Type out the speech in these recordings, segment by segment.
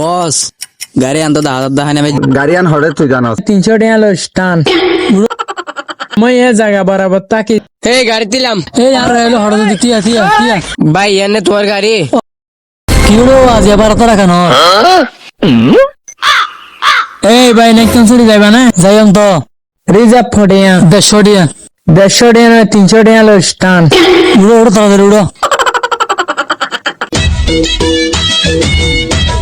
বস গাড়ি আনতো দা হাজার দেখা নেবে গাড়ি আন হরে তুই জানো তিনশো টাকা লো স্টান মই এ জায়গা বরাবর তাকি হে গাড়ি দিলাম। এই আর এলো তিয়া তিয়া তিয়া ভাই এনে তোমার গাড়ি। কি হলো আজ এবার তো রাখান এই ভাই নেক্সট চুরি যাইবা না? যাইম তো রিজার্ভ ফটিয়া দেড়শো টিয়া। দেড়শো টিয়া না তিনশো টিয়া লো স্টান উড়ো উড়ো তাড়াতাড়ি উড়ো।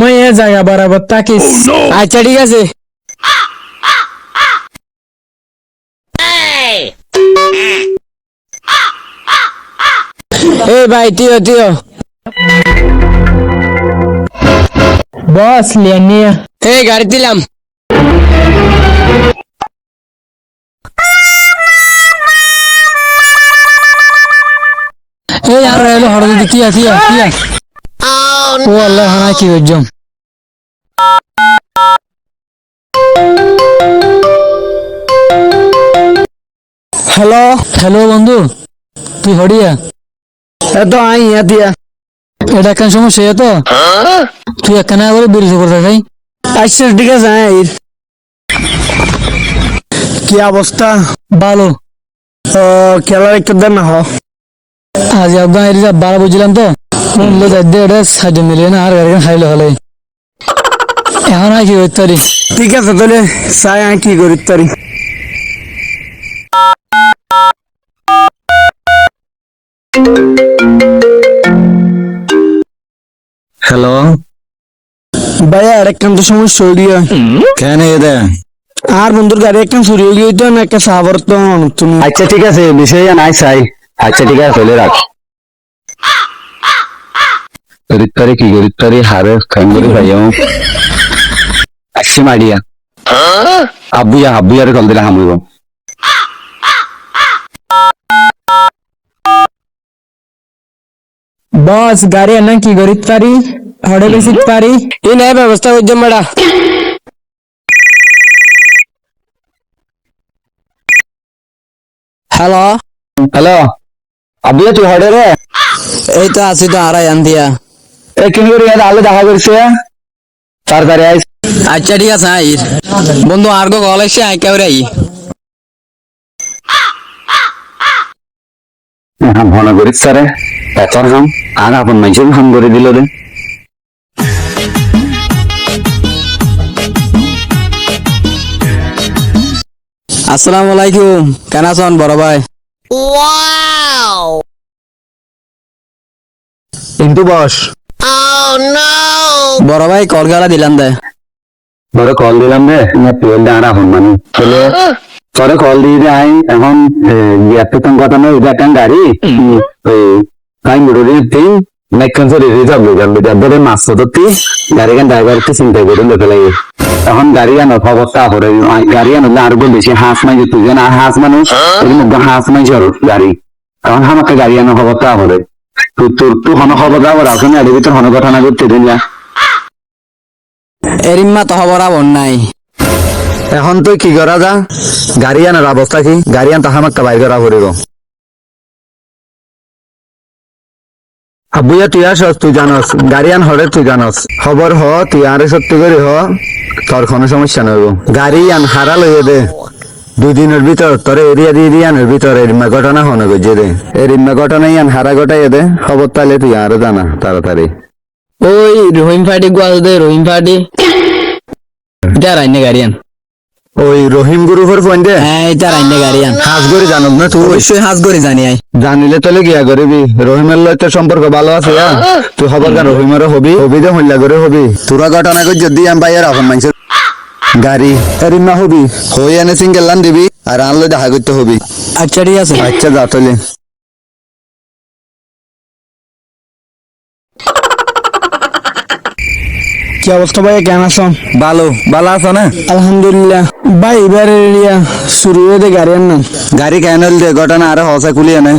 মই এ জায়গা বরাবর তাকি আচ্ছা ঠিক আছে। এই ভাই তিও তিও বস লিয়ানিয়া এই গাড়ি দিলাম। এই আর এলো হঠাৎ তিয়া তিয়া হানা কি হজ্জম হ্যালো হ্যালো বন্ধু তুই হড়িয়া এত আই দিয়া। এটা কেন সমস্যা এ তো? তুই একখানা করে বেরিয়ে করতে চাই আচ্ছা ঠিক আছে আই। কি অবস্থা? ভালো। খেলার একটু দেন না হ। আজ আফগান এরিয়া বারো বুঝলাম তো। যাতে এটা সাহায্য মিলিয়ে না আর গাড়ি হাইলে হলে এখন আর কি করতে ঠিক আছে তাহলে চাই আই কি করি তারি। হ্যালো ভাইয়া আর একখান তো হয়ে গিয়া। কেন এদে আর বন্ধুর গাড়ি একখান চুরি হয়ে গিয়ে একটা সাবর তো। তুমি আচ্ছা ঠিক আছে বিষয় নাই চাই। আচ্ছা ঠিক আছে চলে রাখ গরিতারি কি গরিতারি হারে খাইম করে ভাইও আসছে মারিয়া আব্বুয়া আব্বুয়ারে কল দিলে হামুইব বস গাড়ি এনে কি করিতে পারি হড়ে বেশি পারি এই নাই ব্যবস্থা করছ মেডা হ্যালো হ্যালো আব্বুয়া তুই হড়ে রে? এই তো আছি তো আড়াই আন দিয়া এ কিন করে আলো দেখা করছে। তাড়াতাড়ি আইস আচ্ছা ঠিক আছে আই বন্ধু আর গো কল এসে আই কেউ আই। ঘন করিস স্যারে হাম আর আপন হাম করে দিল রে। আসসালামু আলাইকুম কেন আছেন বড় ভাই? কিন্তু বস। বড় ভাই কল গালা দিলাম দে। ধরে কল দিলাম রে না পেল আর আপন মানুষ চলে। তোরে কল দিয়ে দে আই এখন ইয়াতে তো কথা নয় এটা গাড়ি। ওই কাই মুড়ি তিন মেকান সরি রিজার্ভ লই যাবে যাদের মাছ ধরতি গাড়ি গান ড্রাইভারকে চিন্তা করে দেখে লাগে এখন গাড়ি গান অবস্থা করে গাড়ি গান আর বেশি হাঁস মাই তুই জানা হাঁস মানুষ এর মধ্যে হাঁস মাই গাড়ি এখন আমাকে গাড়ি আনো অবস্থা করে তুই তোর তুই হন খবর এর ভিতর হন ঘটনা করতে দিন এরিম্মা তো হবরা নাই এখন তুই কি করা যা? গাড়ি আনার অবস্থা কি? গাড়ি আন তাহামাক্কা বাইর করা আবুয়া তুই আসস তুই জানস। গাড়ি আন হরে তুই জানস। খবর হ তুই আরে সত্যি করে হ। তোর কোনো সমস্যা নইব। গাড়ি আন হারা লইয়ে দে। দুদিনের ভিতর তোর এরিয়া দিয়ে দিয়ে আনের ভিতর এরিমা ঘটনা হনে গজে দে। এরিমা ঘটনাই আন হারা ঘটাইয়ে দে। খবর তাহলে তুই আরও জানা তাড়াতাড়ি। ওই রহিম ফাটি গোয়াল দে রহিম ফাটি। এটা রাইনে গাড়িয়ান। ওই রহিম গুরুফর ফোন দে? হ্যাঁ এটা রাইনে গাড়িয়ান হাজ করে জানব না তুই? অবশ্যই হাজ করে জানি আই। জানিলে তলে গিয়া করিবি। রহিমের লইতে সম্পর্ক ভালো আছে না তুই খবর গান রহিমের হবি? হবি দে হল্লা করে হবি। তোরা ঘটনা কই যদি আম ভাইয়ের আপন মানুষের গাড়ি। এরিম না হবি। হই এনে সিঙ্গেল লান দিবি আর আনলে দেখা করতে হবি। আচ্ছা ঠিক আছে। আচ্ছা যা তলে কি অবস্থা ভাই? কেন আছো? ভালো। ভালো আছো না? আলহামদুলিল্লাহ। ভাই এবারে এরিয়া শুরু হয়ে দে গাড়ি আন না গাড়ি ক্যানেল দিয়ে ঘটনা আরও হসা কুলিয়ে নেই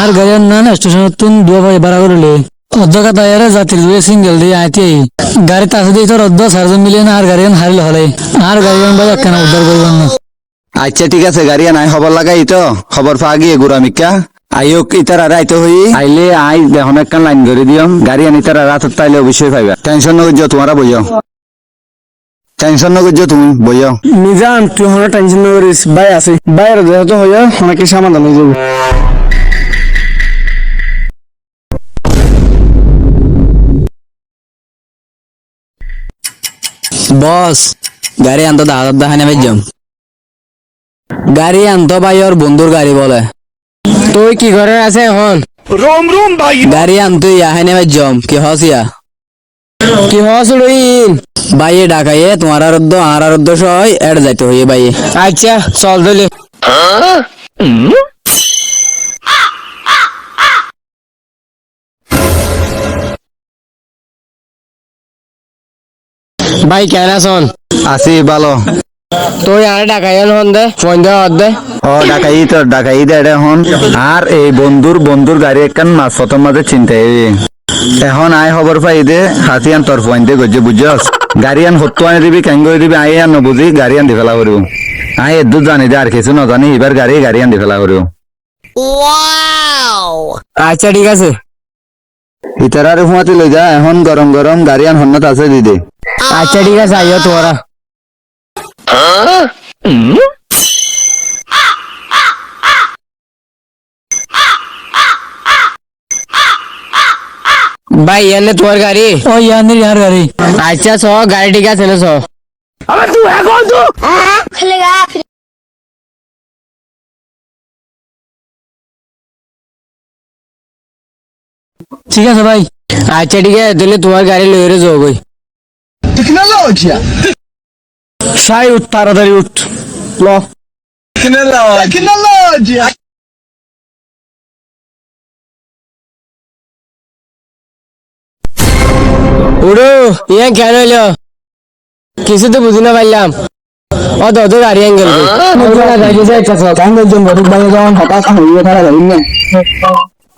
আর গাড়ি না না স্টেশন তুন দুয়া ভাই বাড়া করলে অধ্যকা তাইয়ারে যাত্রী দুয়ে সিঙ্গেল দিয়ে আইতে গাড়ি তাছে দিয়ে তোর অধ্য সারজন মিলিয়ে না আর গাড়ি হারিল হলে। আর গাড়ি ভাই কেন উদ্ধার করবেন না। আচ্ছা ঠিক আছে গাড়ি নাই খবর লাগাই তো। খবর পা গিয়ে গুড়া মিকা আইওক ইতার আর আইতে হই। আইলে আই দেখুন একটা লাইন ধরে দিও গাড়ি আনি তারা রাত তাইলে অবশ্যই পাইবা। টেনশন নগর তোমারা বইও টেনশন নগর তুমি বইও মিজান তুই হলো টেনশন ভাই আছে। বাইরে যেহেতু হইয়া অনেকে সমাধান হয়ে যাবে। বস গাড়ি আনতো দা হাজার দেখানে বেজম গাড়ি আনতো ভাই ওর বন্ধুর গাড়ি বলে। তুই কি ঘরে আছে এখন? রোম রোম ভাই। গাড়ি আনতো ইয়াহানে বেজম কি হসিয়া কি হসল বাইয়ে ডাকাইয়ে তোমার আরদ্দ আর আরদ্দ সয় এড যাইতে হইয়ে বাইয়ে আচ্ছা চল দলে ভাই কেন আছন? আসি ভালো। তুই আর ডাকাই হন দে ফোন দে হদ দে। ও ডাকাই তো ডাকাই দে এটা এখন আর এই বন্ধুর বন্ধুর গাড়ি একখান মাছ ফতর মাঝে চিন্তা এখন আই খবর পাই দে হাতিয়ান তোর পয়েন্ট দে গজ্জে বুঝছস। গাড়ি আন হত্তু আনি দিবি কেন করে দিবি আই আন নবুঝি গাড়ি আন দি ফেলা করিব। আই এদু জানি দে আর কিছু নজানি এবার গাড়ি গাড়ি আন দি ফেলা করিব। আচ্ছা ঠিক আছে। ইতার আর হুমাতি লই যা এখন গরম গরম গাড়ি আন হন্নত আছে দি দে। আচ্ছা ঠিক আছে আইও তোরা ভাই এনে তোর গাড়ি ও ইয়ানির ইয়ার গাড়ি আচ্ছা স গাড়ি ঠিক আছে স खेलेगा ঠিক আছে ভাই আচ্ছা ঠিক আছে তাহলে তোমার গাড়ি লইরে যাও গই সাই উঠ তাড়াতাড়ি উঠ। ল। উড়ো ইয়া কেন হইল কিছু তো বুঝি না পারলাম ও দদ গাড়ি আঙ্গেল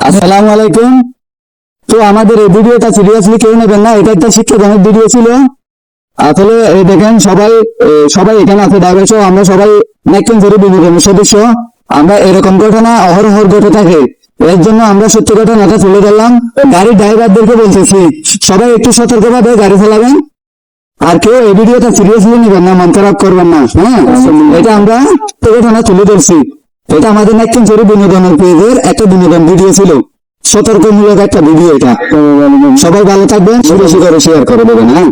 আসসালামু আলাইকুম। তো আমাদের এই ভিডিওটা সিরিয়াসলি কেউ নেবেন না এটা একটা শিক্ষাজনক ভিডিও ছিল। আসলে এই দেখেন সবাই সবাই এখানে আছে ড্রাইভার সহ আমরা সবাই নেকন ধরে বিনোদনের সদস্য। আমরা এরকম ঘটনা অহরহর ঘটে থাকে। এর জন্য আমরা সত্য ঘটনাটা তুলে ধরলাম। গাড়ির ড্রাইভারদেরকে বলতেছি, সবাই একটু সতর্কভাবে গাড়ি চালাবেন। আর কেউ এই ভিডিওটা সিরিয়াসলি নেবেন না, মন খারাপ করবেন না হ্যাঁ? এটা আমরা সত্য ঘটনা তুলে ধরছি। এটা আমাদের নেকন ধরে বিনোদনের পেজের একটা বিনোদন ভিডিও ছিল। সতর্কমূলক একটা ভিডিও এটা। সবাই ভালো থাকবেন বেশি করে শেয়ার করে দেবেন হ্যাঁ?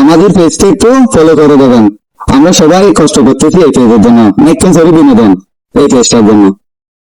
আমাদের পেজটা একটু ফলো করে দেবেন। আমরা সবাই কষ্ট করতেছি এই পেজের জন্য। নেকন বিনোদন এই পেজটার জন্য।